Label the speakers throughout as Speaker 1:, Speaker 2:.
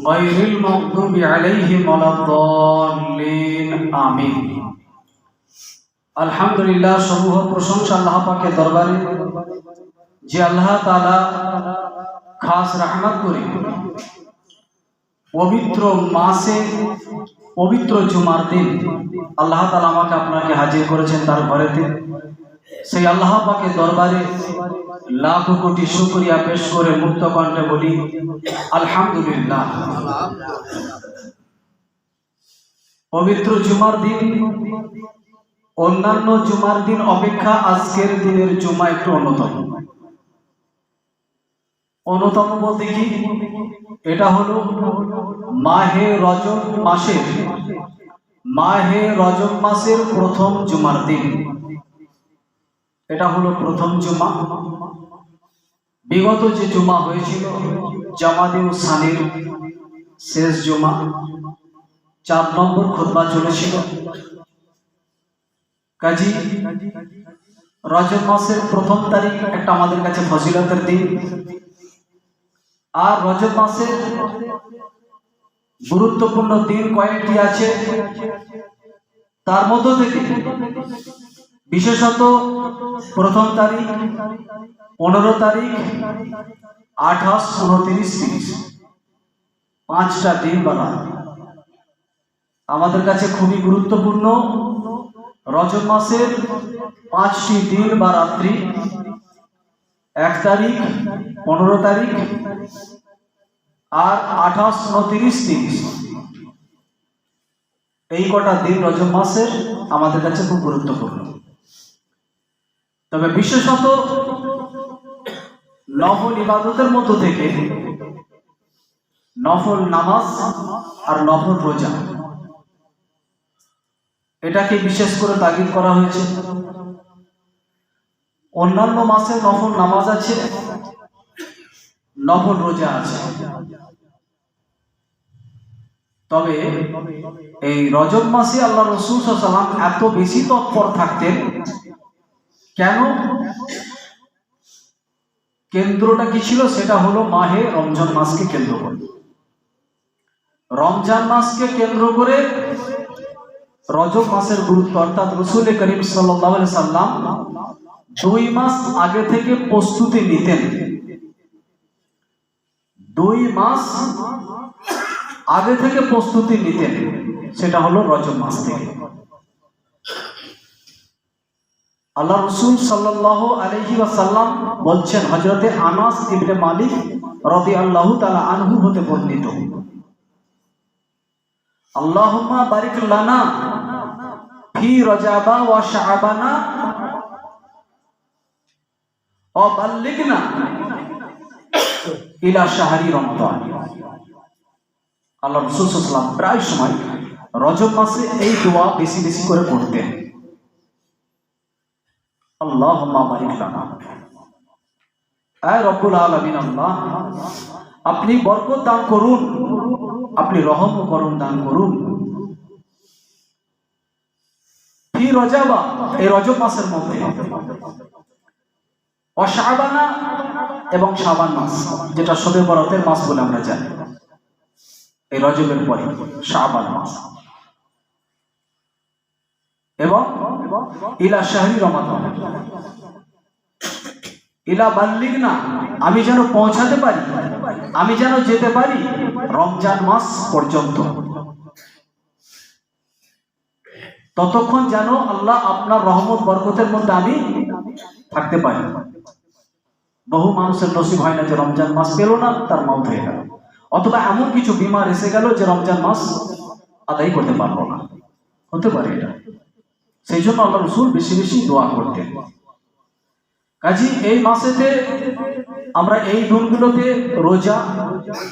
Speaker 1: غير المغضوب عليهم ولا الضالين آمين আলহামদুলিল্লাহ সমূহ প্রশংসা আল্লাহ পাকের দরবারে যে আল্লাহ তাআলা খাস রহমত করে পবিত্র মাসে পবিত্র জুমার দিন আল্লাহ তাআলা আমাকে আপনাকে হাজির করেছেন তার ঘরেতে সেই আল্লাহ পাকের দরবারে লাখ কোটি শুকরিয়া পেশ করে মুক্ত কণ্ঠে বলি, আলহামদুলিল্লাহ। পবিত্র জুমার দিন, অন্যান্য জুমার দিন অপেক্ষা আজকের দিনের জুমা একটু অন্যতম। অন্যতম বলতে কি? এটা হলো মাহে রজব মাসের, মাহে রজব মাসের প্রথম জুমার দিন। এটা হলো প্রথম জুমা। বিগত যে জুমা হয়েছিল জামাদিউ সানির শেষ জুমা, চার নম্বর খুতবা চলেছিল। কাজী রজব মাসের প্রথম তারিখ একটা আমাদের কাছে ফজিলতের দিন। আর রজব মাসের গুরুত্বপূর্ণ দিন কয়েকটি আছে। তার মধ্য থেকে বিশেষত প্রথম তারিখ, পনেরো তারিখ, আঠাশ উনত্রিশ তিরিশ পাঁচটা দিন বলা আমাদের কাছে খুবই গুরুত্বপূর্ণ রজব মাসের পাঁচটি দিন বা রাত্রি। এক তারিখ, পনেরো তারিখ আর আঠাশ উনত্রিশ তিরিশ এই কটা দিন রজব মাসের আমাদের কাছে খুব গুরুত্বপূর্ণ। তবে বিশেষত নফল ইবাদতের মধ্য থেকে নফল নামাজ আর নফল রোজা। এটাকে বিশেষ করে তাগিদ করা হয়েছে। অন্যান্য মাসে নফল নামাজ আছে, নফল রোজা আছে। তবে এই রজব মাসে আল্লাহ রসুল সাল্লাম এত বেশি তৎপর থাকতেন কেন? কেন্দ্রটা কি ছিল? সেটা হলো মাহে রমজান মাসকে কেন্দ্র করে। রমজান মাসকে কেন্দ্র করে রজব মাসের গুরুত্ব, অর্থাৎ রসুল করিম সাল্লাম দুই মাস আগে থেকে প্রস্তুতি নিতেন। দুই মাস আগে থেকে প্রস্তুতি নিতেন, সেটা হলো রজব মাস থেকে। আল্লাহ রসুল সাল্লাহ আলহি ওয়াসাল্লাম বলছেন হজরতে আনাস ইবনে মালিক রদি আল্লাহ তালা আনহু হতে বর্ণিত। আল্লাহুম্মা বারিক লানা ফি রজাবা ওয়া বাল্লিগনা ইলা শাহরি আল্লাহ রসুল সাল্লাম প্রায় সময় রজব মাসে এই দোয়া বেশি বেশি করে করতেন আল্লাহ বারিক আপনি বরকত দান করুন, আপনি রহম করুন দান করুন। এই রজব মাসের মধ্যে। অশাবানা এবং সাবান মাস, যেটা শবে বরতের মাস বলে আমরা জানি। এই রজবের পরে শাবান মাস। এবং ইলা শাহরি রমাদান। ইলা বাল্লিগ না আমি যেন পৌঁছাতে পারি, আমি যেন যেতে পারি রমজান মাস পর্যন্ত। ততক্ষণ যেন আল্লাহ আপনার রহমত, বরকতের মধ্যে আমি থাকতে পারি। বহু মানুষের নসিব হয় না যে রমজান মাস পেল না, তার মাউথ হয়ে গেল। অথবা এমন কিছু বিমার এসে গেল যে রমজান মাস আদায় করতে পারব না। হতে পারে এটা। সেই জন্য আল্লাহ রসুল বেশি বেশি দোয়া করতেন। কাজী এই মাসেতে আমরা এই দিনগুলোতে রোজা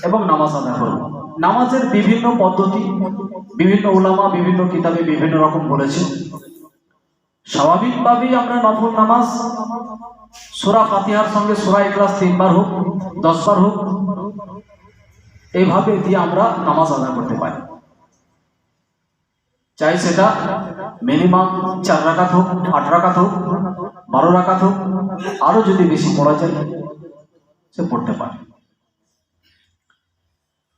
Speaker 1: এবং নামাজ আদায় করব। নামাজের বিভিন্ন পদ্ধতি, বিভিন্ন উলামা, বিভিন্ন কিতাবে বিভিন্ন রকম বলেছে। স্বাভাবিকভাবেই আমরা নফল নামাজ, সুরা ফাতিহার সঙ্গে সুরা ইখলাস তিনবার হোক, দশবার হোক, এইভাবে দিয়ে আমরা নামাজ আদায় করতে পারি। চাই সেটা মিনিমাম চার রাকাত হোক, আট রাকাত হোক, বারো রাকাত হোক, আরও যদি বেশি পড়া যায়, সে পড়তে পারে।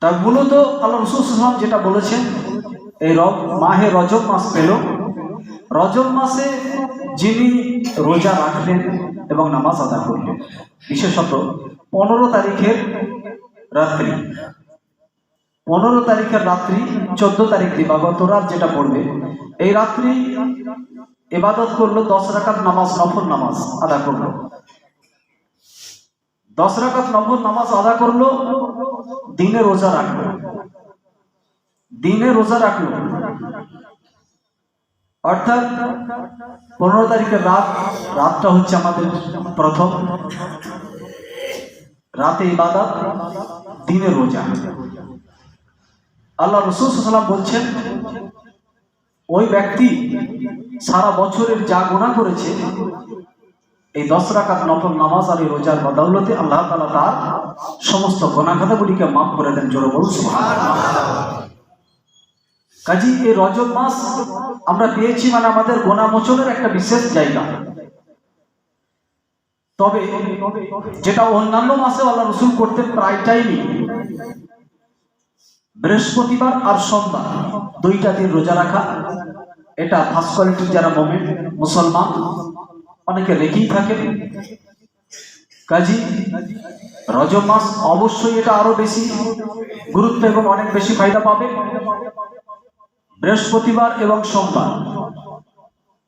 Speaker 1: তার মূলত আল্লাহ রসুল সাল্লাম যেটা বলেছেন, এই রব মাহে রজব মাস পেল। রজব মাসে যিনি রোজা রাখলেন এবং নামাজ আদা করলেন, বিশেষত পনেরো তারিখের রাত্রি। পনেরো তারিখের রাত্রি, চোদ্দ তারিখ দিবাগত রাত যেটা পড়বে। এই রাত্রি এবাদত করল, দশ রাকাত নামাজ, নফল নামাজ আদা করল। দশ রাকাত নফল নামাজ আদা করল, দিনে রোজা রাখল। দিনে রোজা রাখল। অর্থাৎ পনেরো তারিখের রাত, রাতটা হচ্ছে আমাদের প্রথম। রাতে ইবাদত, দিনে রোজা। আল্লাহ রসুল বলছেন, ওই ব্যক্তি সারা বছরের যা গুণা করেছে, এই দশ রাকাত নফল নামাজ আর এই রোজার বদৌলতে আল্লাহ তালা তার সমস্ত গোনাখাতাগুলিকে মাফ করে দেন জোরে কাজী, এই রজব মাস আমরা পেয়েছি মানে আমাদের গোনামোচনের একটা বিশেষ জায়গা। তবে যেটা অন্যান্য মাসে আল্লাহ রসুল করতে প্রায় টাইমই বৃহস্পতিবার আর সোমবার, দুইটা দিন রোজা রাখা। এটা কোয়ালিটির যারা মোমেন্ট মুসলমান, অনেকে রেখেই থাকেন। কাজী, রজব মাস অবশ্যই এটা আরও বেশি গুরুত্ব এবং অনেক বেশি ফায়দা পাবে। বৃহস্পতিবার এবং সোমবার।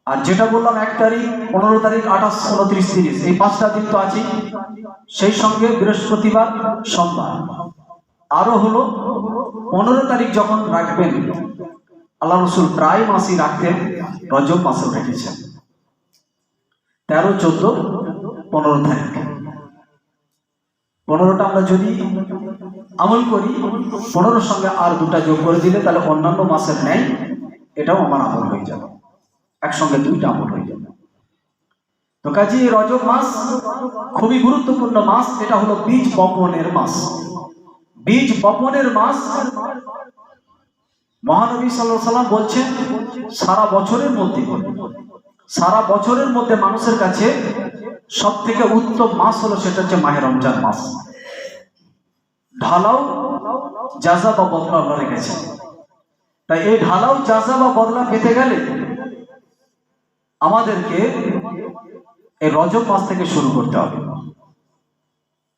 Speaker 1: আর যেটা বললাম, এক তারিখ, পনেরো তারিখ, আঠাশ উনত্রিশ তিরিশ, এই পাঁচটা দিন তো আছেই। সেই সঙ্গে বৃহস্পতিবার, সোমবার। আরও হলো পনেরো তারিখ যখন রাখবেন, আল্লাহ রসুল প্রায় মাসই রাখতেন, রজব মাসেও রেখেছেন। তেরো, চোদ্দ, পনেরো তারিখ। পনেরোটা আমরা যদি আমল করি, পনেরোর সঙ্গে আর দুটা যোগ করে দিলে তাহলে অন্যান্য মাসের নেয় এটাও আমার আমল হয়ে যাবে। একসঙ্গে দুইটা আমল হয়ে যাবে। তো কাজে, রজব মাস খুবই গুরুত্বপূর্ণ মাস, এটা হলো বীজ বপনের মাস। বীজ বপনের মাস। মহানবী সাল্লাহ সাল্লাম বলছেন, সারা বছরের মধ্যে সারা বছরের মধ্যে মানুষের কাছে সব থেকে উত্তম মাস হলো, সেটা হচ্ছে মাহের রমজান মাস। ঢালাও যাজা বা বদলা আল্লাহ রেখেছে। তাই এই ঢালাও যাজা বা বদলা পেতে গেলে আমাদেরকে এই রজব মাস থেকে শুরু করতে হবে।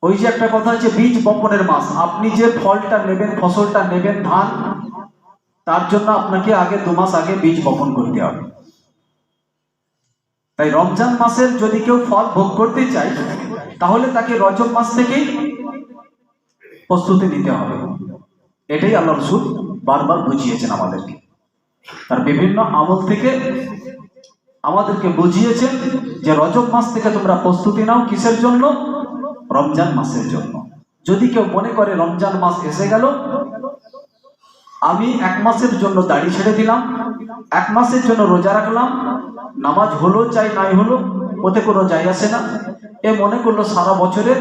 Speaker 1: ওই যে একটা কথা হচ্ছে বীজ বপনের মাস। আপনি যে ফলটা নেবেন, ফসলটা নেবেন ধান, তার জন্য আপনাকে আগে দু মাস আগে বীজ বপন করতে হবে। তাই রমজান মাসের যদি কেউ ফল ভোগ করতে চায়, তাহলে তাকে রজব মাস থেকেই প্রস্তুতি নিতে হবে। এটাই আল্লাহ রসুল বারবার বুঝিয়েছেন আমাদেরকে। তার বিভিন্ন আমল থেকে আমাদেরকে বুঝিয়েছেন যে রজব মাস থেকে তোমরা প্রস্তুতি নাও কিসের জন্য? রমজান মাসের জন্য। যদি কেউ মনে করে রমজান মাস এসে গেল, আমি এক মাসের জন্য দাড়ি ছেড়ে দিলাম, এক মাসের জন্য রোজা রাখলাম, নামাজ হলো চাই নাই হলো ওতে কোনো যাই আসে না, এ মনে করল সারা বছরের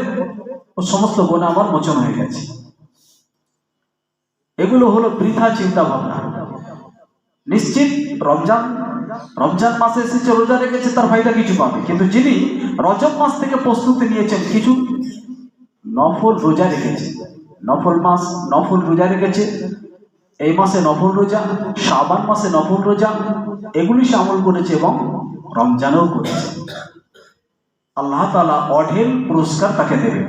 Speaker 1: ও সমস্ত গুণে আমার মোচন হয়ে গেছে। এগুলো হলো বৃথা চিন্তা ভাবনা নিশ্চিত রমজান রমজান মাসে এসেছে রোজা রেখেছে, তার ফায়দা কিছু পাবে। কিন্তু যিনি রজব মাস থেকে প্রস্তুতি নিয়েছেন, কিছু নফল রোজা রেখেছে। নফল মাস, নফল রোজা রেখেছে। এই মাসে নফল রোজা, শাবান মাসে নফল রোজা, এগুলি সে আমল করেছে এবং রমজানেও করেছে। আল্লাহ তালা অঢেল পুরস্কার তাকে দেবে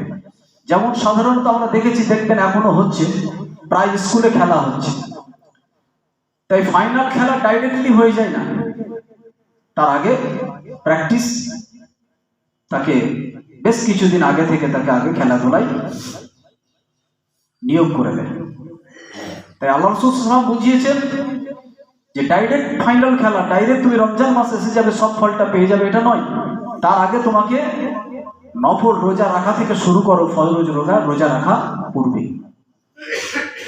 Speaker 1: যেমন সাধারণত আমরা দেখেছি, দেখবেন এখনও হচ্ছে, প্রায় স্কুলে খেলা হচ্ছে। তাই ফাইনাল খেলা ডাইরেক্টলি হয়ে যায় না। তার আগে প্র্যাকটিস তাকে বেশ কিছুদিন আগে থেকে তাকে আগে খেলাধুলায় নিয়োগ করে দেয়। তাই আল্লাহ রসুল সাল্লাম বুঝিয়েছেন যে ডাইরেক্ট ফাইনাল খেলা ডাইরেক্ট তুমি রমজান মাস এসে যাবে, সব ফলটা পেয়ে যাবে, এটা নয়। তার আগে তোমাকে নফল রোজা রাখা থেকে শুরু করো, ফল রোজ রোজা রোজা রাখা পূর্বে।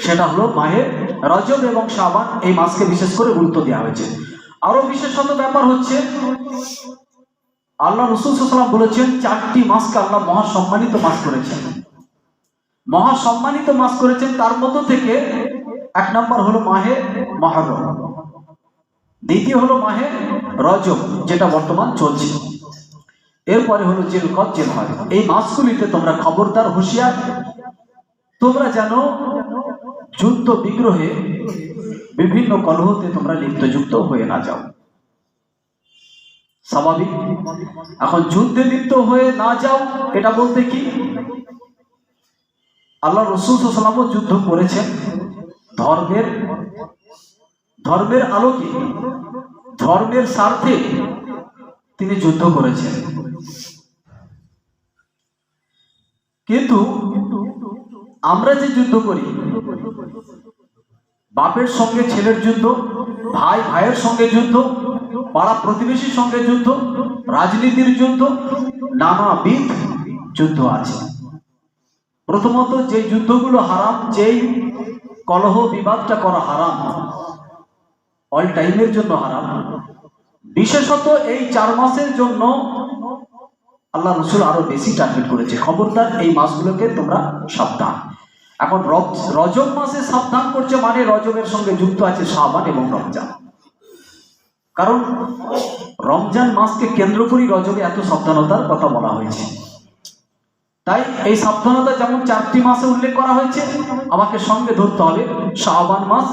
Speaker 1: সেটা হলো মাহে রজব এবং শাবান, এই মাসকে বিশেষ করে গুরুত্ব দেওয়া হয়েছে। আরও বিশেষত ব্যাপার হচ্ছে, আল্লাহ রসুল সাল্লাম বলেছেন, চারটি মাসকে আল্লাহ মহা সম্মানিত মাস করেছেন। মহা সম্মানিত মাস করেছেন তার মধ্য থেকে এক নম্বর হলো মাহে মহরম। দ্বিতীয় হলো মাহে রজব, যেটা বর্তমান চলছে। এরপরে হলো জেলকত, জেলহজ। এই মাসগুলিতে তোমরা খবরদার, হুঁশিয়ার। তোমরা যেন যুদ্ধ বিগ্রহে বিভিন্ন কলহতে তোমরা লিপ্তযুক্ত হয়ে না যাও। স্বাভাবিক? এখন যুদ্ধে লিপ্ত হয়ে না যাও, এটা বলতে কি? আল্লাহ রসুল সাল্লামও যুদ্ধ করেছেন। ধর্মের ধর্মের আলোকে, ধর্মের স্বার্থে তিনি যুদ্ধ করেছেন। কিন্তু আমরা যে যুদ্ধ করি বাপের সঙ্গে ছেলের যুদ্ধ, ভাই ভাইয়ের সঙ্গে যুদ্ধ, পাড়া প্রতিবেশীর সঙ্গে যুদ্ধ, রাজনীতির যুদ্ধ, নানাবিধ যুদ্ধ আছে। প্রথমত যে যুদ্ধগুলো হারাম, যেই কলহ বিবাদটা করা হারাম অল টাইমের জন্য হারাম। বিশেষত এই চার মাসের জন্য আল্লাহ রসুল আরও বেশি টার্গেট করেছে। খবরদার এই মাসগুলোকে তোমরা সাবধান। এখন রজ- রজব মাসে সাবধান করছে মানে রজবের সঙ্গে যুক্ত আছে শাবান এবং রমজান। কারণ রমজান মাসকে কেন্দ্র করেই রজবে এত সাবধানতার কথা বলা হয়েছে। তাই এই সাবধানতা যেমন চারটি মাসে উল্লেখ করা হয়েছে, আমাকে সঙ্গে ধরতে হবে। শাহবান মাস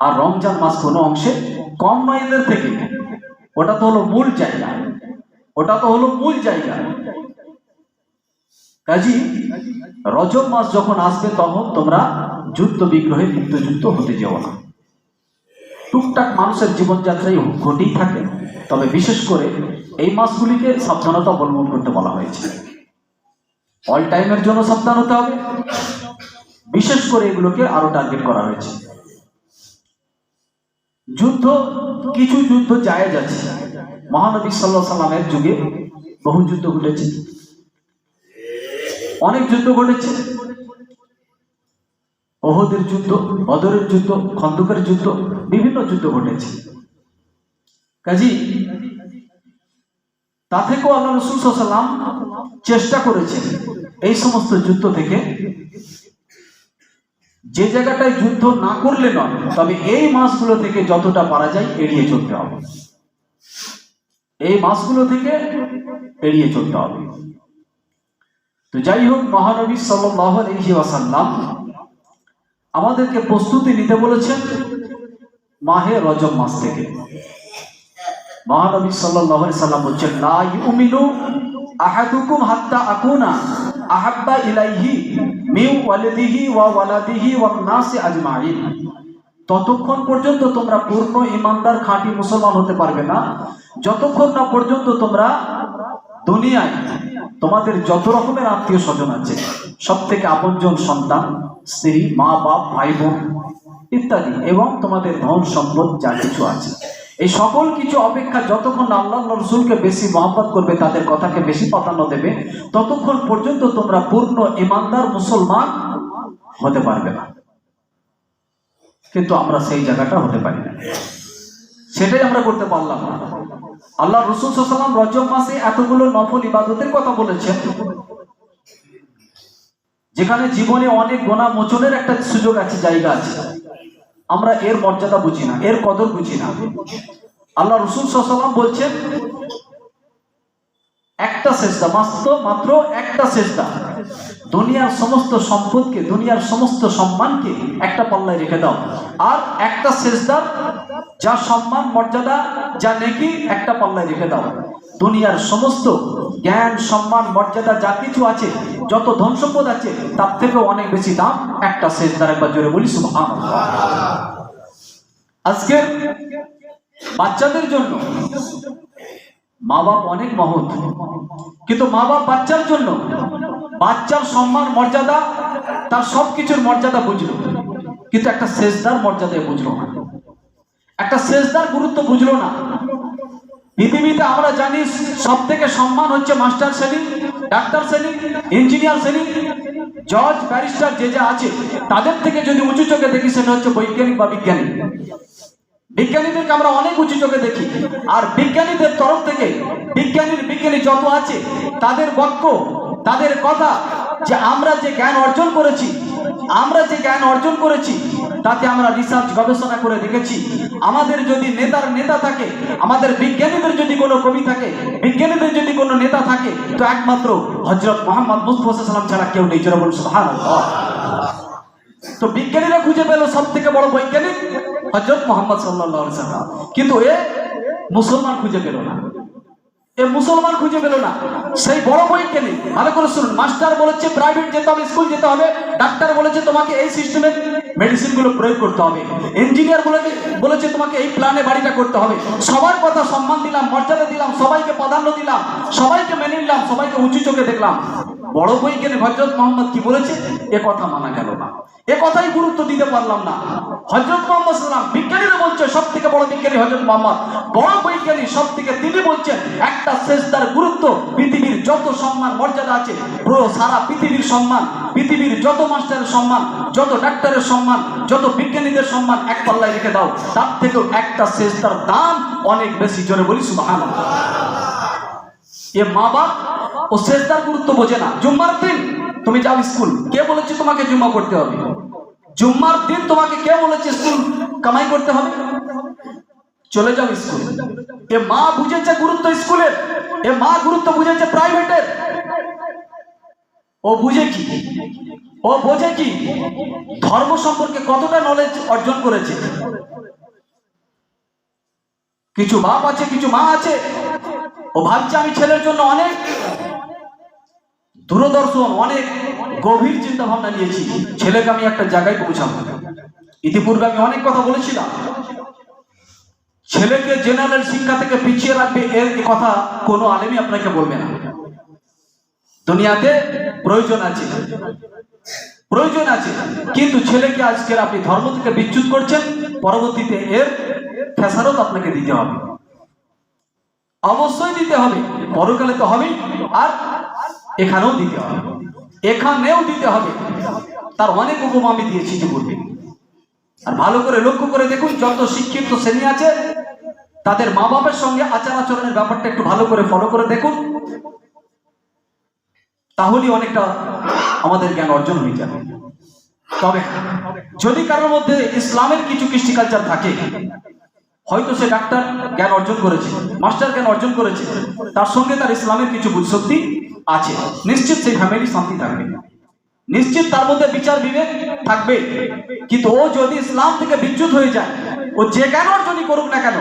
Speaker 1: আর রমজান মাস কোনো অংশে কম মাইলের থেকে। ওটা তো হলো মূল জায়গা। ওটা তো হলো মূল জায়গা। কাজী, রজব মাস যখন আসবে তখন তোমরা যুদ্ধ বিগ্রহে যুদ্ধ হতে যেও না। টুকটাক মানুষের জীবনযাত্রায় ঘটেই থাকে। তবে বিশেষ করে এই মাসগুলিকে সাবধানতা অবলম্বন করতে বলা হয়েছে। অল টাইমের জন্য সাবধান হতে হবে। বিশেষ করে এগুলোকে আরও টার্গেট করা হয়েছে। যুদ্ধ, কিছু যুদ্ধ জায়েজ আছে। মহানবী সাল্লাহ সাল্লামের যুগে বহু যুদ্ধ ঘটেছে। অনেক যুদ্ধ ঘটেছে। ওহদের যুদ্ধ অদরের যুদ্ধ, খন্দকের যুদ্ধ, বিভিন্ন যুদ্ধ ঘটেছে। কাজী, তা থেকেও আল্লাহ রসুল সাল্লাম চেষ্টা করেছেন এই সমস্ত যুদ্ধ থেকে। যে জায়গাটায় যুদ্ধ না করলে নয়, তবে এই মাসগুলো থেকে যতটা পারা যায় এড়িয়ে চলতে হবে। এই মাসগুলো থেকে এড়িয়ে চলতে হবে। তো যাই হোক মহানবী সাল্লাহ ওয়াসাল্লাম আমাদেরকে প্রস্তুতি নিতে বলেছেন মাহে রজব মাস থেকে। মহানবী আলাইহি সাল্লাম বলছেন, লা ইউমিনু আহাদুকুম হাত্তা আকুনা আহাব্বা ইলাইহি মিউ ওয়ালিদিহি ওয়া ওয়ালাদিহি ওয়ান নাসি আজমাইন। ততক্ষণ পর্যন্ত তোমরা পূর্ণ ইমানদার খাঁটি মুসলমান হতে পারবে না। যতক্ষণ না পর্যন্ত তোমরা দুনিয়ায় তোমাদের যত রকমের আত্মীয় স্বজন আছে সব থেকে আপনজন সন্তান, স্ত্রী, মা, বাপ, ভাই, বোন ইত্যাদি, এবং তোমাদের ধন সম্পদ যা কিছু আছে। এই সকল কিছু অপেক্ষা যতক্ষণ আল্লাহ রসুলকে বেশি মহব্বত করবে, তাদের কথাকে বেশি প্রাধান্য দেবে, ততক্ষণ পর্যন্ত তোমরা পূর্ণ ইমানদার মুসলমান হতে পারবে না। কিন্তু আমরা সেই জায়গাটা হতে পারি না। সেটাই আমরা করতে পারলাম না। আল্লাহ রসুল সাল্লাম রজব মাসে এতগুলো নফল ইবাদতের কথা বলেছেন। যেখানে জীবনে অনেক গোনা মোচনের একটা সুযোগ আছে, জায়গা আছে। আমরা এর মর্যাদা বুঝি না, এর কদর বুঝি না। আল্লাহ রসুল সাল্লাম বলছেন, একটা চেষ্টা মাত্র মাত্র একটা চেষ্টা দুনিয়ার সমস্ত সম্পদকে, দুনিয়ার সমস্ত সম্মানকে একটা পাল্লায় রেখে দাও। আর একটা চেষ্টার যা সম্মান, মর্যাদা, যা নেকি, একটা পাল্লায় রেখে দাও। দুনিয়ার সমস্ত জ্ঞান, সম্মান, মর্যাদা, যা কিছু আছে, যত ধন সম্পদ আছে, তার থেকেও অনেক বেশি দাম একটা শেষদার একবার জোরে বলি আজকে বাচ্চাদের জন্য মা বাপ অনেক মহৎ, কিন্তু মা বাপ বাচ্চার জন্য বাচ্চার সম্মান, মর্যাদা, তার সব কিছুর মর্যাদা বুঝলো। কিন্তু একটা শেষদার মর্যাদায় বুঝলো না। একটা শেষদার গুরুত্ব বুঝলো না। পৃথিবীতে আমরা জানি সব থেকে সম্মান হচ্ছে মাস্টার শ্রেণি, ডাক্তার শ্রেণি, ইঞ্জিনিয়ার শ্রেণি, জজ, ব্যারিস্টার যে যা আছে, তাদের থেকে যদি উঁচু চোখে দেখি সেটা হচ্ছে বৈজ্ঞানিক বা বিজ্ঞানী। বিজ্ঞানীদেরকে আমরা অনেক উঁচু চোখে দেখি। আর বিজ্ঞানীদের তরফ থেকে বিজ্ঞানীর বিজ্ঞানী যত আছে, তাদের বাক্য তাদের কথা যে আমরা যে জ্ঞান অর্জন করেছি, আমরা যে জ্ঞান অর্জন করেছি, তাতে আমরা রিসার্চ গবেষণা করে দেখেছি। আমাদের যদি নেতার নেতা থাকে, আমাদের বিজ্ঞানীদের যদি কোনো কবি থাকে, বিজ্ঞানীদের যদি কোনো নেতা থাকে, তো একমাত্র হজরত মোহাম্মদ মুস্তফা ছাড়া কেউ নেই, জোরা বলুন, সুবহানাল্লাহ। তো বিজ্ঞানীরা খুঁজে পেল সব থেকে বড় বৈজ্ঞানিক হজরত মোহাম্মদ সাল্লাহ সাল্লাম। কিন্তু এ মুসলমান খুঁজে পেল না। মুসলমান খুঁজে পেল না। সেই বড় বৈজ্ঞানিক ভালো করে শুনুন। মাস্টার বলেছে প্রাইভেট যেতে হবে স্কুল যেতে হবে। ডাক্তার বলেছে, তোমাকে এই সিস্টেমে মেডিসিনগুলো প্রয়োগ করতে হবে। ইঞ্জিনিয়ার বলেছে বলেছে, তোমাকে এই প্ল্যানে বাড়িটা করতে হবে। সবার কথা সম্মান দিলাম, মর্যাদা দিলাম, সবাইকে প্রাধান্য দিলাম, সবাইকে মেনে নিলাম, সবাইকে উঁচু চোখে দেখলাম। বড় বই বৈজ্ঞানিক হজরত মোহাম্মদ কি বলেছে? এ কথা মানা গেল না। এ কথাই গুরুত্ব দিতে পারলাম না। হজরত মোহাম্মদ সাল্লাম বিজ্ঞানীরা বলছে সব থেকে বড় বিজ্ঞানী হজরত মোহাম্মদ। বড় বৈজ্ঞানী সব থেকে তিনি বলছেন, একটা শেষদার গুরুত্ব, পৃথিবীর যত সম্মান, মর্যাদা আছে পুরো সারা পৃথিবীর সম্মান, পৃথিবীর যত মাস্টারের সম্মান, যত ডাক্তারের সম্মান, যত বিজ্ঞানীদের সম্মান এক পাল্লায় রেখে দাও। তার থেকেও একটা শেষদার দাম অনেক বেশি, জোরে বলি সুবাহান এ মা বাপ, ও শেষদার গুরুত্ব বোঝে না। জুম্মার দিন, তুমি যাও স্কুল, কে বলেছে তোমাকে জুম্মা করতে হবে? জুম্মার দিন তোমাকে কে বলেছে স্কুল? কামাই করতে হবে। চলে যাও স্কুল। এ মা বুঝেছে গুরুত্ব স্কুলের। এ মা গুরুত্ব বুঝেছে প্রাইভেটের। ও বুঝে কি? ও বোঝে কি? ধর্ম সম্পর্কে কতটা নলেজ অর্জন করেছে? কিছু বাপ আছে, কিছু মা আছে। ও ভাবছে আমি ছেলের জন্য অনেক দূরদর্শন, অনেক গভীর চিন্তা ভাবনা নিয়েছি। ছেলেকে আমি একটা জায়গায় পৌঁছাবো। ইতিপূর্বে আমি অনেক কথা বলেছিলাম। ছেলেকে জেনারেল শিক্ষা থেকে পিছিয়ে রাখবে এর কথা কোনো আলেমই আপনাকে বলবে না। দুনিয়াতে প্রয়োজন আছে। প্রয়োজন আছে। কিন্তু ছেলেকে আজকের আপনি ধর্ম থেকে বিচ্যুত করছেন, পরবর্তীতে এর ফেসারত আপনাকে দিতে হবে। অবশ্যই দিতে হবে। পরকালে তো হবেই। আর এখানেও দিতে হবে। এখানেও দিতে হবে। তার অনেক উপমা আমি দিয়েছি ইতিপূর্বে আর ভালো করে লক্ষ্য করে দেখুন, যত শিক্ষিত শ্রেণি আছে, তাদের মা বাবার সঙ্গে আচার আচরণের ব্যাপারটা একটু ভালো করে ফলো করে দেখুন। তাহলেই অনেকটা আমাদের জ্ঞান অর্জন হয়ে যাবে। তবে যদি কারোর মধ্যে ইসলামের কিছু কৃষ্টি কালচার থাকে হয়তো সে ডাক্তার জ্ঞান অর্জন করেছে, মাস্টার জ্ঞান অর্জন করেছে, তার সঙ্গে তার ইসলামের কিছু বুঝশক্তি আছে। নিশ্চিত সেই ফ্যামিলি শান্তি থাকবে। নিশ্চিত তার মধ্যে বিচার বিবেক থাকবে। কিন্তু ও যদি ইসলাম থেকে বিচ্যুত হয়ে যায়, ও যে জ্ঞান অর্জনই করুক না কেন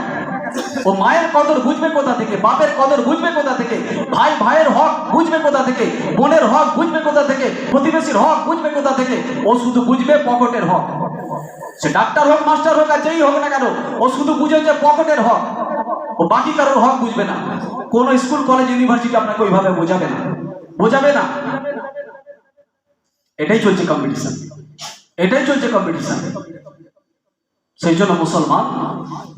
Speaker 1: ও মায়ের কদর বুঝবে কোথা থেকে? বাপের কদর বুঝবে কোথা থেকে? ভাই, ভাইয়ের হক বুঝবে কোথা থেকে? বোনের হক বুঝবে কোথা থেকে? প্রতিবেশীর হক বুঝবে কোথা থেকে? ও শুধু বুঝবে পকেটের হক। সে ডাক্তার হোক, মাস্টার হোক, আর যেই হোক না কেন, ও শুধু বুঝে যে পকেটের হক। ও বাকি কারোর হক বুঝবে না। কোন স্কুল, কলেজ, ইউনিভার্সিটি আপনাকে ওইভাবে বোঝাবে না। বোঝাবে না। এটাই চলছে কম্পিটিশন এটাই চলছে কম্পিটিশন সেই জন্য মুসলমান,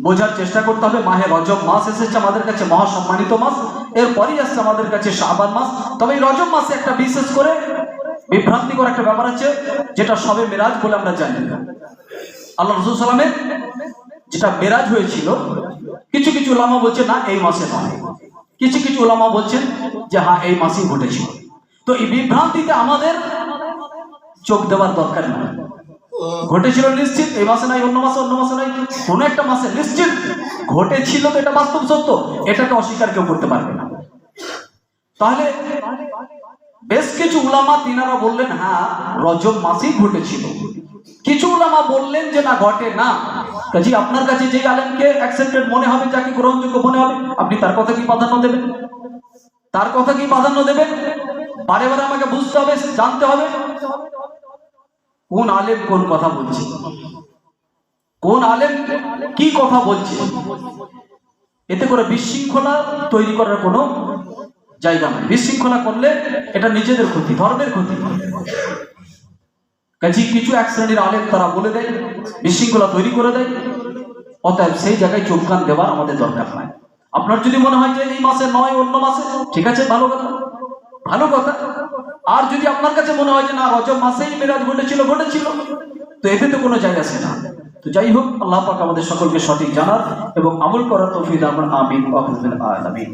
Speaker 1: বোঝার চেষ্টা করতে হবে, মাহে রজব মাস এসেছে আমাদের কাছে মহা সম্মানিত মাস। এরপরই আসছে আমাদের কাছে শাহবান মাস। তবে এই রজব মাসে একটা বিশেষ করে বিভ্রান্তিকর একটা ব্যাপার আছে, যেটা সবে মেরাজ বলে আমরা জানি। আল্লাহ রসুল সালামের যেটা মেরাজ হয়েছিল, কিছু কিছু ওলামা বলছে, না, এই মাসে নয়। কিছু কিছু ওলামা বলছেন যে হ্যাঁ এই মাসেই ঘটেছিল। তো এই বিভ্রান্তিতে আমাদের চোখ দেওয়ার দরকার নেই। ঘটেছিল নিশ্চিত, এই মাসে নাই, অন্য মাসে অন্য মাসে নাই, কোনো একটা মাসে নিশ্চিত ঘটেছিল তো এটা বাস্তব সত্য, এটাকে অস্বীকার কেউ করতে পারবে না। তাহলে বেশ কিছু উলামা তিনারা বললেন হ্যাঁ রজব মাসেই ঘটেছিল। কিছু উলামা বললেন যে, না, ঘটে না। কাজী, আপনার কাছে যে আলেমকে অ্যাকসেপ্টেড মনে হবে, যাকে গ্রহণযোগ্য মনে হবে, আপনি তার কথা কি প্রাধান্য দেবেন? তার কথা কি প্রাধান্য দেবেন? বারে বারে আমাকে বুঝতে হবে, জানতে হবে। কোন আলেম কোন কথা বলছে? কোন আলেম কি কথা বলছে? এতে করে বিশৃঙ্খলা তৈরি করার কোনো জায়গা নেই। বিশৃঙ্খলা করলে এটা নিজেদের ক্ষতি, ধর্মের ক্ষতি। কাজী কিছু এক শ্রেণির আলেম তারা বলে দেয়, বিশৃঙ্খলা তৈরি করে দেয়। অতএব সেই জায়গায় চোখ কান দেওয়ার আমাদের দরকার নাই। আপনার যদি মনে হয় যে এই মাসে নয়, অন্য মাসে, ঠিক আছে, ভালো কথা। ভালো কথা। আর যদি আপনার কাছে মনে হয় যে না, রজব মাসেই মেরাজ ঘটেছিল ঘটেছিল, তো এতে তো কোনো জায়গা আছে না। তো যাই হোক, আল্লাহ পাক আমাদের সকলকে সঠিক জানার এবং আমল করার তৌফিক করুন। আমিন। আমিন।